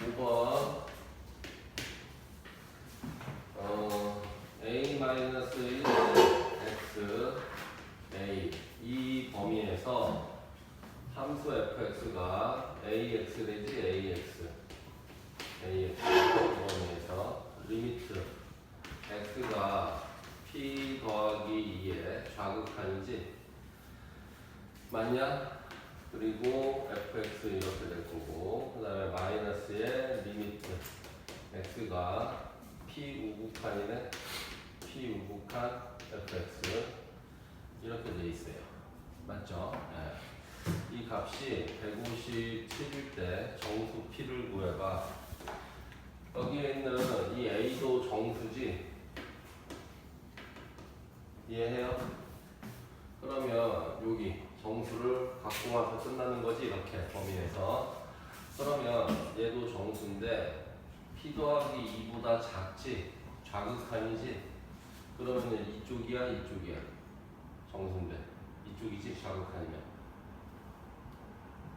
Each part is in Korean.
5번 어, a 마이너스 1 x a 이 범위에서 함수 fx가 ax 내지 ax ax 범위에서 리미트 x가 p 더하기 2의 좌극한이지 맞냐? 그리고 fx 이렇게 될 거고 그 다음에 마이너스의 리미트 x가 p 우극한이네 p 우극한 fx 이렇게 돼 있어요 맞죠? 네. 이 값이 157일 때 정수 p를 구해봐 여기에 있는 이 a도 정수지 이해해요? 그러면 여기 정수를 갖고 와서 끝나는 거지 이렇게 범위에서. 그러면 얘도 정수인데 p 더하기 2보다 작지 좌극한이지? 그러면 이쪽이야 이쪽이야? 정수인데 이쪽이지 좌극한이면?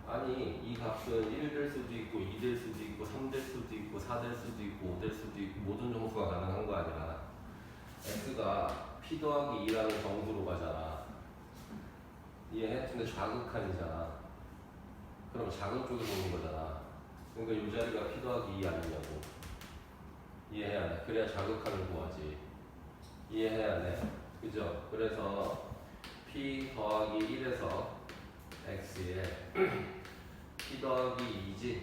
아니 이 값은 1될 수도 있고 2될 수도 있고 3될 수도 있고 4될 수도 있고 5될 수도 있고 모든 정수가 가능한 거 아니야 x가 p 더하기 2라는 정수로 가잖아? 근데 좌극한이잖아. 그럼 작은 쪽에 보는 거잖아. 그러니까 이 자리가 p 더하기 2 아니냐고. 이해해야 돼. 그래야 자극한을 구하지. 이해해야 돼. 그죠? 그래서 p 더하기 1에서 x에 p 더하기 2지.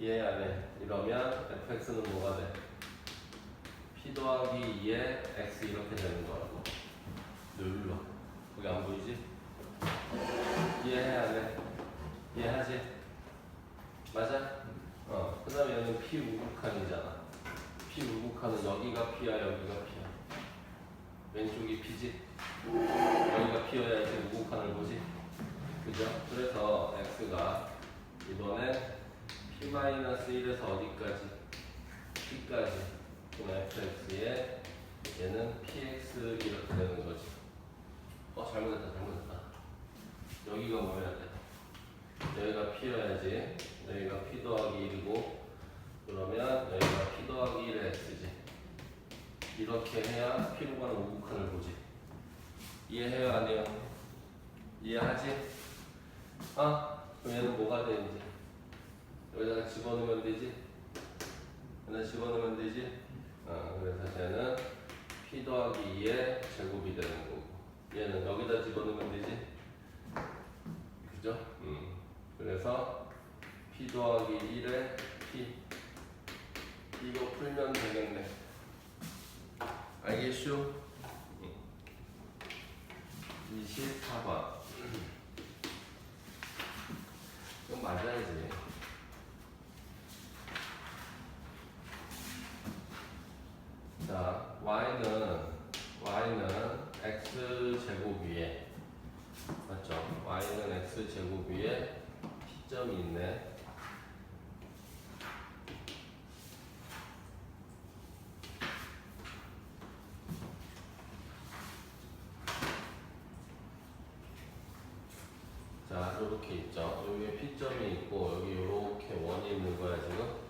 이해해야 돼. 이러면 fx는 뭐가 돼? p 더하기 2에 x 이렇게 되는 거라고. 눌러. 거기 안 보이지? 이해해야 돼. 이해하지? 맞아? 어. 그 다음에 얘는 P 우극한이잖아. P 우극한은 여기가 P야, 여기가 P야. 왼쪽이 P지? 여기가 P여야지 우극한을 보지? 그죠? 그래서 X가 이번에 P-1에서 어디까지? P까지. 그럼 fx에 얘는 px 이렇게 되는 거지. 어 잘못했다 잘못했다. 여기가 뭐여야 돼? 여기가 p여야지. 여기가 p 더하기 1이고 그러면 여기가 p 더하기 1의 x지. 이렇게 해야 p로 가는 우극한을 보지. 이해해요 안 해요? 이해하지? 아 그럼 얘는 뭐가 돼 이제? 여기다가 집어넣으면 되지? 여기다 집어넣으면 되지? 어, 그래서 쟤는 p 더하기 2의 제곱이 되는 거고 얘는 여기다 집어넣으면 되지? 그죠? 음. 그래서 p 더하기 1의 p 이거 풀면 되겠네 알겠슈? 음. 24번 이건 맞아야지 자, y는 y는 x 제곱 위에 맞죠? y는 x 제곱 위에 피점이 있네. 자, 이렇게 있죠. 여기에 피점이 있고 여기 이렇게 원이 있는 거야 지금.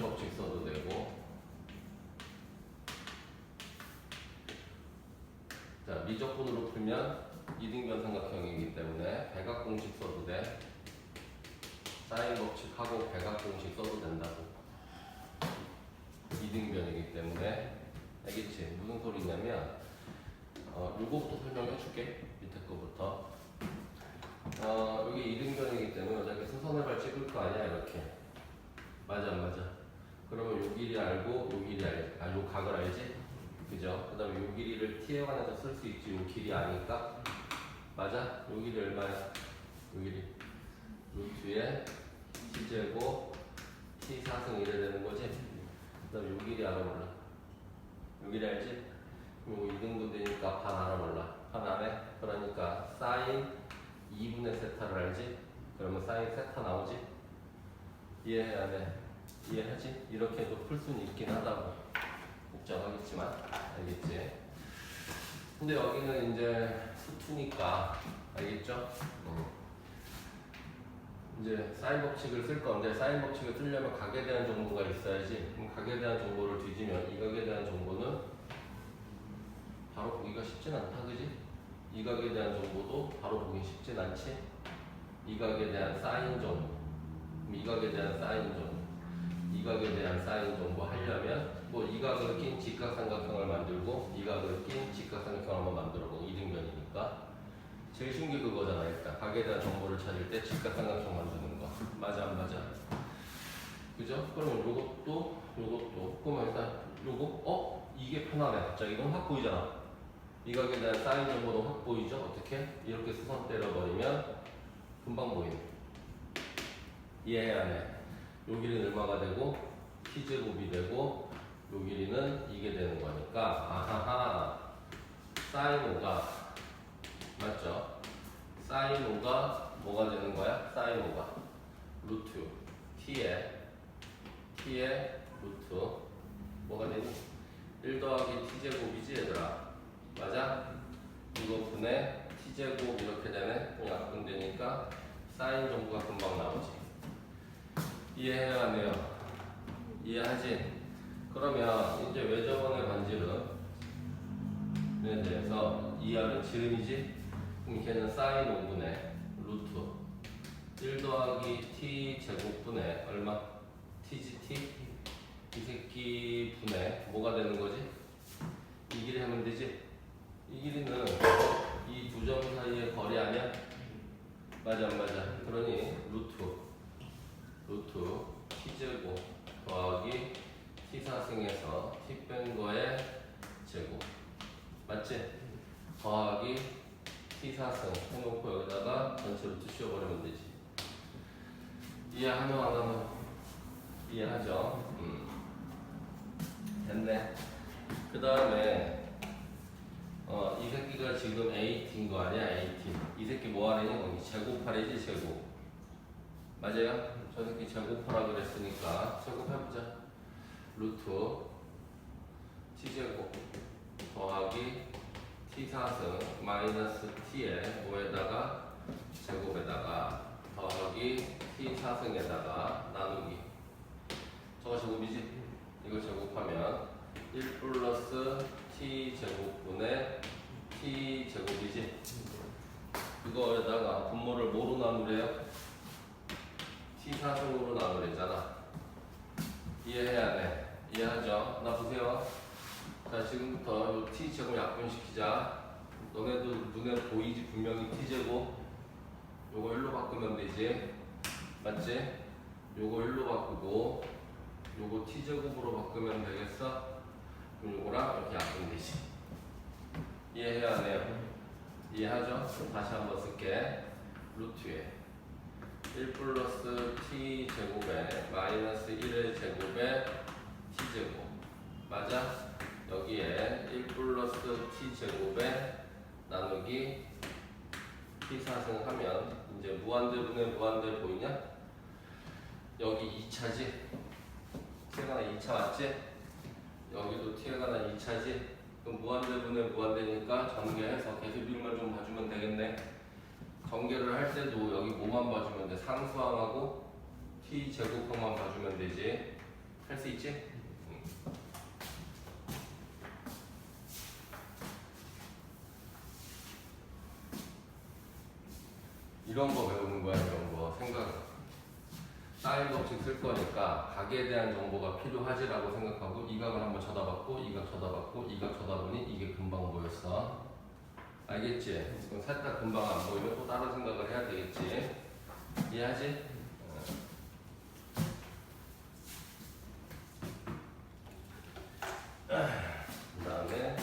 사인 법칙 써도 되고 자, 미적분으로 풀면 이등변 삼각형이기 때문에 백악 공식 써도 돼. 사인 법칙하고 백악 공식 써도 된다고. 이등변이기 때문에 알겠지? 무슨 소리냐면 어, 요거부터 설명해 줄게. 밑에 거부터. 어, 여기 이등변이기 때문에 어차피 수선을 찍을 거 아니야 이렇게. 맞아 안 맞아. 그러면 요 길이 알고 요 길이 알지. 아, 요 각을 알지? 그죠? 그 다음에 요 길이를 t에 관해서 쓸 수 있지. 요 길이 아니까. 맞아? 요 길이 얼마야? 요 길이. 루트에 t제곱 t 4승 이래 되는 거지? 그 다음에 요 길이 알아 몰라. 요 길이 알지? 요거 2등분 되니까 반 알아 몰라. 반 안에? 그러니까 사인 2분의 세타를 알지? 그러면 사인 세타 나오지? 이해해야 돼. 이해하지? 이렇게도 풀 수는 있긴 하다고. 복잡하겠지만, 알겠지? 근데 여기는 이제 수투니까, 알겠죠? 음. 이제 사인 법칙을 쓸 건데, 사인 법칙을 쓰려면 각에 대한 정보가 있어야지. 그럼 각에 대한 정보를 뒤지면 이 각에 대한 정보는 바로 보기가 쉽진 않다, 그지? 이 각에 대한 정보도 바로 보기 쉽진 않지? 이 각에 대한 사인 정보, 이 각에 대한 사인 정보, 이 각에 대한 사인 정보 하려면 뭐 이 각을 낀 직각삼각형을 만들고 이 각을 낀 직각삼각형을 한번 만들어보고 이등변이니까 제일 쉬운 게 그거잖아 일단 각에 대한 정보를 찾을 때 직각삼각형 만드는 거 맞아 안 맞아? 그죠? 그러면 요것도 요것도 그러면 일단 요거 어? 이게 편하네 갑자기 이건 확 보이잖아 이 각에 대한 사인 정보도 확 보이죠? 어떻게? 이렇게 수선 때려버리면 금방 보이네 이해해야 해. 요 길이는 얼마가 되고 t제곱이 되고 요 길이는 이게 되는 거니까. 아하하. 사인 5가. 맞죠? 사인 5가 뭐가 되는 거야? 사인 5가. 루트. T에 t에 루트. 뭐가 되니? 1 더하기 t제곱이지 얘들아. 맞아? 이거 분의 t제곱 이렇게 되네. 약분되니까 사인 정보가 금방 나오지 이해해야 하네요. 이해하지? 그러면 이제 외접원의 반지름에 대해서 이하는 지름이지? 그럼 걔는 사인 5분의 루트 1 더하기 t 제곱분의 얼마? t지 t? 이 새끼 분의 뭐가 되는 거지? 이 길이 하면 되지? 이 길이는 이 두 점 사이의 거리 아니야? 맞아 안 맞아? 그러니 루트 루트 t제곱 더하기 t4승에서 t 뺀 거의 제곱 맞지? 더하기 t4승 해놓고 여기다가 전체 루트 씌워버리면 되지 이해하면 안 하면 이해하죠? 음. 됐네 그 다음에 어, 이 새끼가 지금 AT인 거 아니야 AT 이 새끼 뭐 하려니? 거기 제곱하래지 제곱 맞아요? 저 새끼 제곱하라 그랬으니까 제곱해보자. 루트 t제곱 더하기 t4승 마이너스 t에 뭐에다가 제곱에다가 더하기 t4승에다가 나누기 저거 제곱이지? 이거 제곱하면 1 플러스 t 제곱분의 t 제곱이지? 이거에다가 분모를 뭐로 나누래요? T4승으로 나누랬잖아. 이해해야 돼. 이해하죠? 나 보세요. 자, 지금부터 요 T제곱 약분시키자. 너네도 눈에 보이지? 분명히 T제곱. 요거 1로 바꾸면 되지. 맞지? 요거 1로 바꾸고, 요거 T제곱으로 바꾸면 되겠어? 그럼 요거랑 이렇게 약분되지. 이해해야 해요. 이해하죠? 다시 한번 쓸게. 루트에. 1 플러스 t 제곱에 마이너스 1의 제곱에 t 제곱 맞아? 여기에 1 플러스 t 제곱에 나누기 t 사승 하면 이제 무한대분의 무한대 보이냐? 여기 2차지? t가 나 2차 맞지? 여기도 t가 나 2차지? 그럼 무한대분의 무한대니까 전개해서 계수비율만 좀 봐주면 되겠네 전개를 할 때도 여기 뭐만 봐주면 돼? 상수항하고 t 제곱항만 봐주면 되지. 할 수 있지? 이런 거 배우는 거야, 이런 거. 생각. 사인 법칙 쓸 거니까 각에 대한 정보가 필요하지라고 생각하고 이각을 한번 쳐다봤고 이각 쳐다봤고 이각 쳐다보니 이게 금방 보였어. 알겠지? 그럼 살짝 금방 안 보이면 또 다른 생각을 해야 되겠지 이해하지? 그 다음에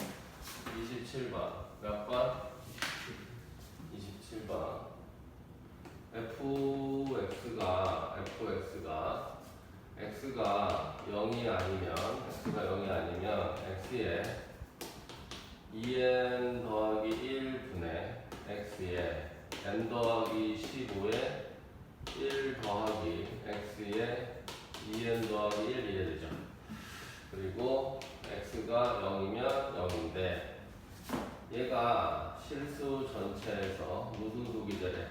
27번 몇 번? 27번 fx가 fx가 x가 0이 아니면 x가 0이 아니면 x에 2n 더하기 1분의 x에 n 더하기 15에 1 더하기 x에 2n 더하기 1 이래 되죠. 그리고 x가 0이면 0인데 얘가 실수 전체에서 속이 되래?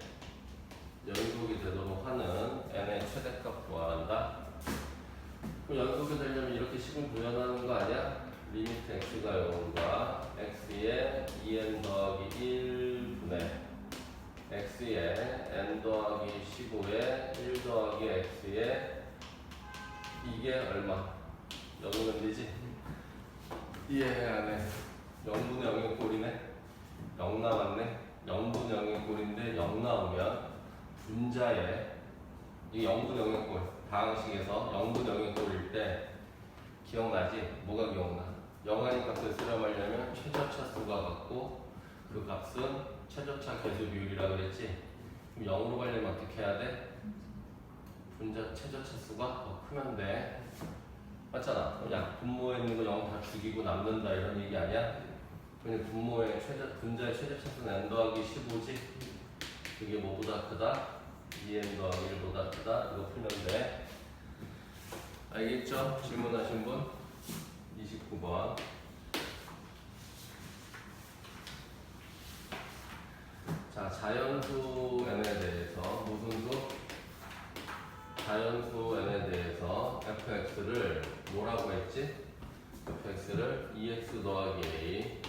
연속이 되도록 하는 n의 최대값 구한다. 그럼 연속이 되려면 이렇게 식을 구현하는 거 아니야? 리미트 x가 0과 x에 2n 더하기 1분의 x에 n 더하기 15에 1 더하기 x에 이게 얼마? 0이면 되지? 이해해 안 해? 0분의 0의 꼴이네? 0 남았네? 0분의 0의 꼴인데 0 나오면 분자에 이 0분의 0의 꼴 다항식에서 0분의 0의 꼴일 때 기억나지? 뭐가 기억나? 영하의 값을 수렴하려면 최저차 수가 같고 그 값은 최저차 계수 비율이라 그랬지? 그럼 0으로 가려면 어떻게 해야 돼? 분자 최저차 수가 더 크면 돼 맞잖아. 야 분모에 있는 거 0 다 죽이고 남는다 이런 얘기 아니야? 그냥 분모의 최저 분자의 최저차수는 n 더하기 15지. 그게 뭐보다 크다? 2n 더하기 1보다 크다. 이거 풀면 돼. 알겠죠? 질문하신 분? 29번. 자, 자연수 n에 대해서 무슨 수? 자연수 n에 대해서 fx를 뭐라고 했지? fx를 2x 더하기 a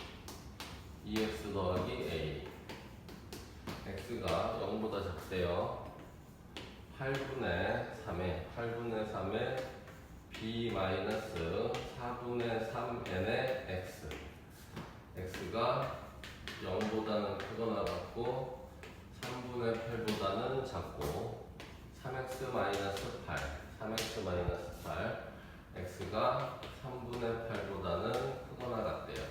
2x 더하기 a x가 0보다 작대요 8분의 3에 8분의 3에 b 마이너스 4분의 3n의 x. x가 0보다는 크거나 같고 3분의 8보다는 작고 3x 마이너스 8 3x 마이너스 8 x가 3분의 8보다는 크거나 같대요.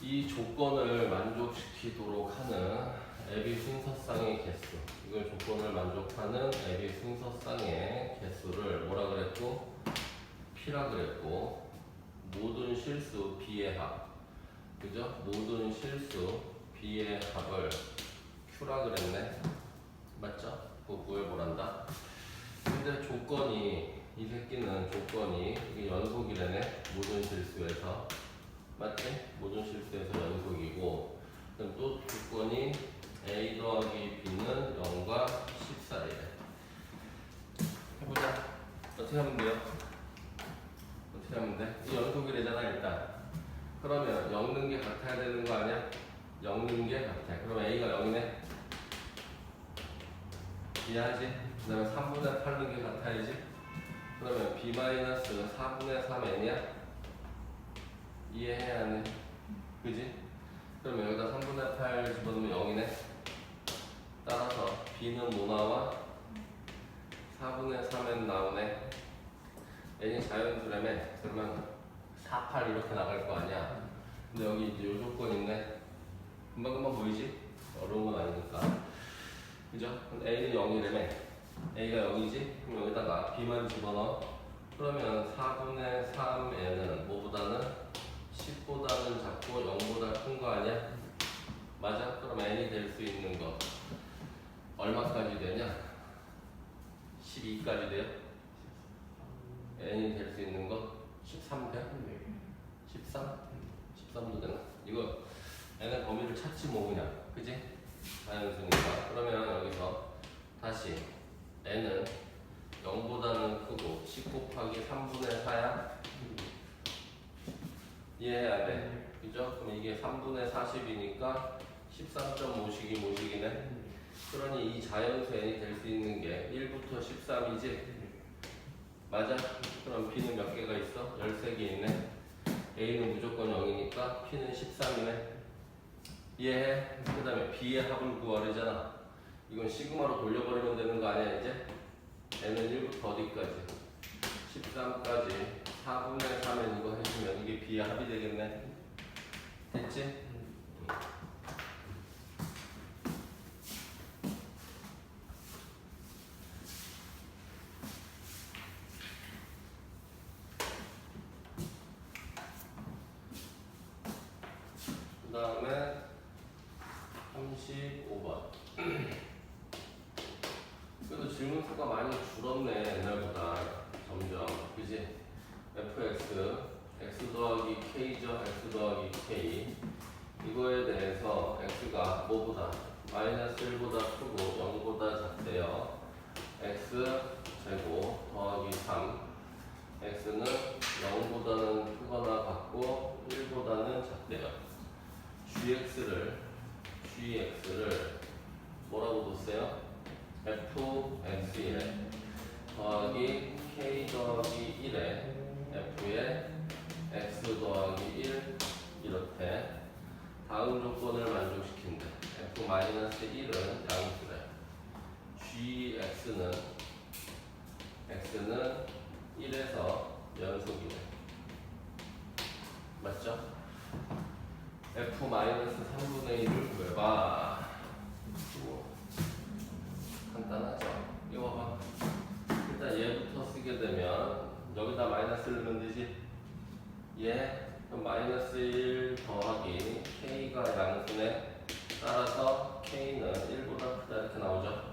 이 조건을 만족시키도록 하는 앱이 순서쌍의 개수. 이걸 조건을 만족하는 앱이 순서쌍의 개수를 뭐라 그랬고? P라 그랬고. 모든 실수 B의 합 그죠? 모든 실수 B의 합을 Q라 그랬네. 맞죠? 그거 구해보란다. 근데 조건이 이 새끼는 조건이 이게 연속이래네. 모든 실수에서. 맞지? 모든 실수에서 연속이고. 그럼 또 조건이 a 더하기 b는 0과 14이래 해보자 어떻게 하면 돼요? 어떻게 하면 돼? 이 연속이래잖아 일단 그러면 0는 게 같아야 되는 거 아니야? 0는 게 같아 그럼 a가 0이네 이해하지? 그 다음에 3분의 8는 게 같아야지 그러면 b 마이너스 4분의 3n이야? 이해해 안 해? 그지? 그럼 여기다 3분의 8 집어넣으면 0이네 따라서 b는 뭐 나와? 4분의 3n 나오네 n이 자연수라며 그러면 4, 8 이렇게 나갈 거 아니야 근데 여기 이제 요 조건 있네 금방금방 보이지? 어려운 건 아니니까 그죠? 그럼 a는 0이라며 a가 0이지? 그럼 여기다가 b만 집어넣어 그러면 4분의 3n은 뭐보다는 10보다는 작고 0보다 큰 거 아니야? 맞아? 그럼 n이 될 수 있는 거 얼마까지 되냐? 12까지 돼요? n이 될 수 있는 거 13 돼? 13? 13도 되나? 이거 n의 범위를 찾지 뭐 그냥 그지? 자연수니까 그러면 여기서 다시 n은 0보다는 크고 10 곱하기 3분의 4야? 이해해야 돼. 그죠? 그럼 이게 3분의 40이니까 13.5씩이 뭐씩이네? 그러니 이 자연수 n이 될 수 있는 게 1부터 13이지? 맞아? 그럼 b는 몇 개가 있어? 13개 있네. a는 무조건 0이니까 p는 13이네. 이해해? 그 다음에 b의 합을 구하려잖아. 이건 시그마로 돌려버리면 되는 거 아니야 이제? n은 1부터 어디까지? 13까지 4분의 3은 이거 해주면 이게 b의 합이 되겠네. 됐지? 5보다 마이너스 1보다 크고 0보다 작대요. x 제곱 더하기 3 x는 0보다는 크거나 같고 1보다는 작대요. gx를 gx를 뭐라고 보세요? fx에 더하기 k 더하기 1에 f에 x 더하기 1 이렇게 다음 조건을 만족시킨다. F 마이너스 1은 양수래. Gx는 x는 1에서 연속이네 맞죠? f 마이너스 3분의 1을 구해봐. 뭐, 간단하죠? 이거 봐봐. 일단 얘부터 쓰게 되면 여기다 마이너스를 넣으면 되지? 얘 그럼 마이너스 1 더하기 k가 양수네 따라서 k는 1보다 크다 이렇게 나오죠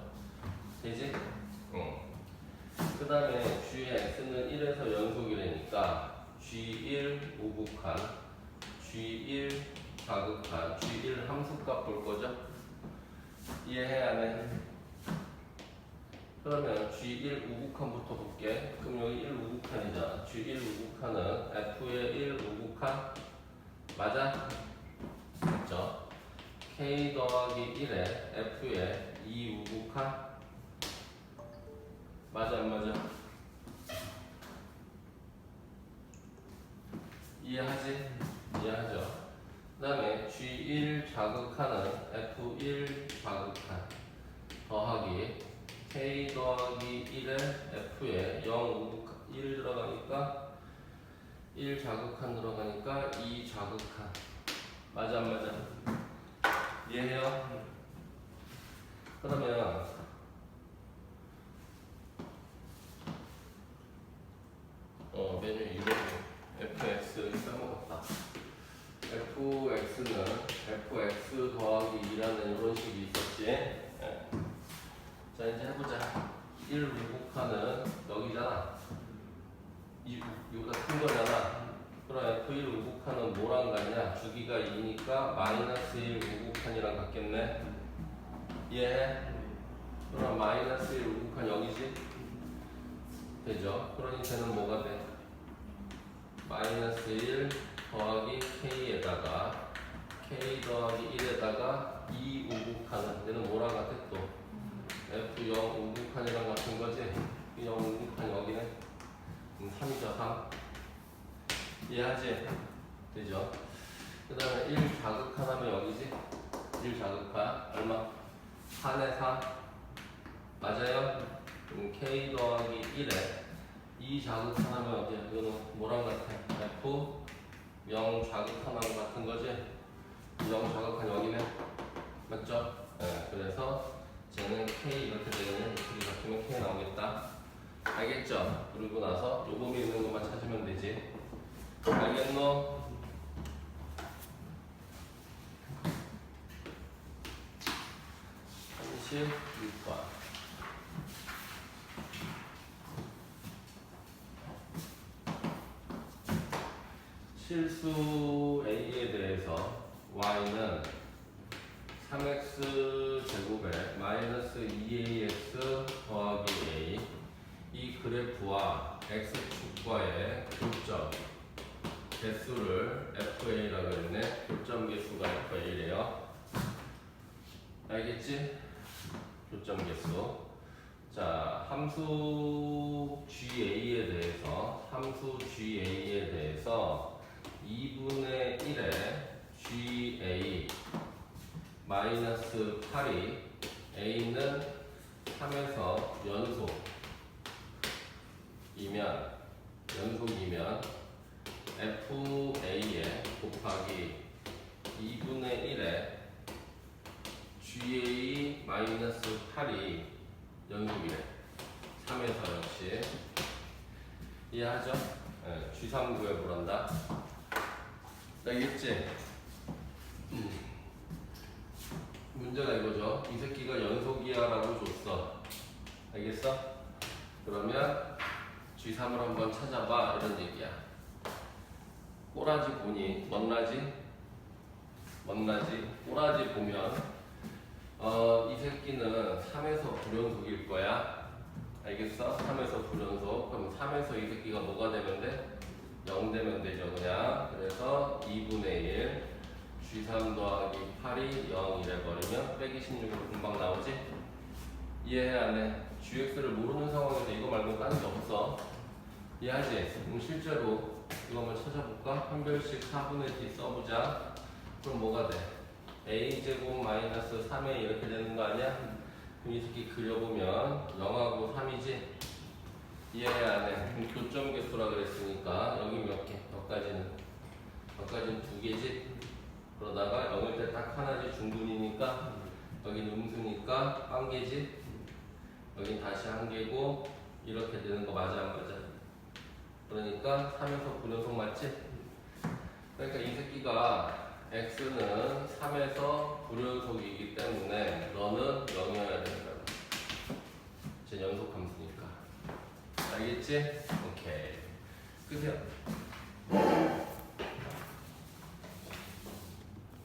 되지? 응. 그 다음에 g의 x는 1에서 연속이라니까 g1 우극한 g1 자극한 g1 함수값 볼 거죠? 이해해야 해? 그러면 G1 우극한부터 볼게. 그럼 여기 1 우극한이잖아. G1 우극한은 F의 1 우극한 맞아? 맞죠? K 더하기 1에 F의 2 우극한 맞아 안 맞아? 이해하지? 이해하죠? 그 다음에 G1 자극하는 F1 자극한 더하기 k 더하기 1에 f에 0, 1 들어가니까 1 자극한 들어가니까 2 자극한 맞아 안 맞아? 이해해요? 그러면 어 메뉴 이거 fx 써먹었다 fx는 fx 더하기 2라는 이런 식이 있었지 예. 자 이제 해보자 1 우극하는 여기잖아 이 여기가 큰 거잖아 그럼 F1 우극하는 뭐랑 같냐 주기가 2니까 마이너스 1 우극한이랑 같겠네 이해해? 그럼 마이너스 1 우극한 여기지? 되죠? 그러니 쟤는 뭐가 돼? 마이너스 1 더하기 K에다가 K 더하기 1에다가 2 우극하는 얘는 뭐랑 같아 또? F0 우극한이랑 같은 거지? 0 우극한 여기네. 음, 3이죠, 3. 이해하지? 되죠? 그 다음에 1 자극하면 여기지? 1 자극하. 얼마? 4네 4. 맞아요? 음, K 더하기 1에 2 자극하면 어디야? 이거는 뭐랑 같아? F 0 자극하면 같은 거지? 0 자극한 여기네. 맞죠? 네, 그래서 쟤는 K 이렇게 되면 둘이 같으면 K 나오겠다. 알겠죠? 그리고 나서 요범이 있는 것만 찾으면 되지. 알겠노? 삼십육 번 실수 A에 대해서 Y는 3x 제곱에 마이너스 2ax 더하기 a 이 그래프와 x축과의 교점 개수를 fa라고 했네 교점 개수가 fa래요 알겠지? 교점 개수. 자, 함수 GA에 대해서, 함수 GA에 대해서 2분의 1의 GA 마이너스 8이 A는 3에서 연속이면, 연속이면 FA에 곱하기 2분의 1에 GA 마이너스 8이 연속이래. 3에서 역시. 이해하죠? 네, G3 구해보란다. 알겠지? 음. 문제가 이거죠. 이 새끼가 연속이야라고 줬어. 알겠어? 그러면 G3을 한번 찾아봐. 이런 얘기야. 꼬라지 보니, 멋나지? 멋나지? 꼬라지 보면 어, 이 새끼는 3에서 불연속일 거야. 알겠어? 3에서 불연속. 그럼 3에서 이 새끼가 뭐가 돼? 0 되면 되죠, 그냥. 그래서 2분의 1. G3 더하기 8이 0 이래 버리면 빼기 16으로 금방 나오지? 이해해, 안 해? GX를 모르는 상황에서 이거 말고 딴게 없어. 이해하지? 그럼 실제로 이거 한번 찾아볼까? 한 별씩 4분의 D 써보자. 그럼 뭐가 돼? a제곱 마이너스 3에 이렇게 되는 거 아니야? 그럼 이 새끼 그려보면 0하고 3이지? 이해 안 해. 그럼 교점 개수라 그랬으니까 여기 몇 개? 여기까지는 여기까지는 두 개지? 그러다가 0일 때 딱 하나지 중분이니까 여기는 음수니까 한 개지? 여긴 다시 한 개고 이렇게 되는 거 맞아 안 맞아? 그러니까 3에서 분연속 맞지? 그러니까 이 새끼가 x는 3에서 불연속이기 때문에 너는 0이어야 된다. 제 연속 함수니까. 알겠지? 오케이. 끄세요.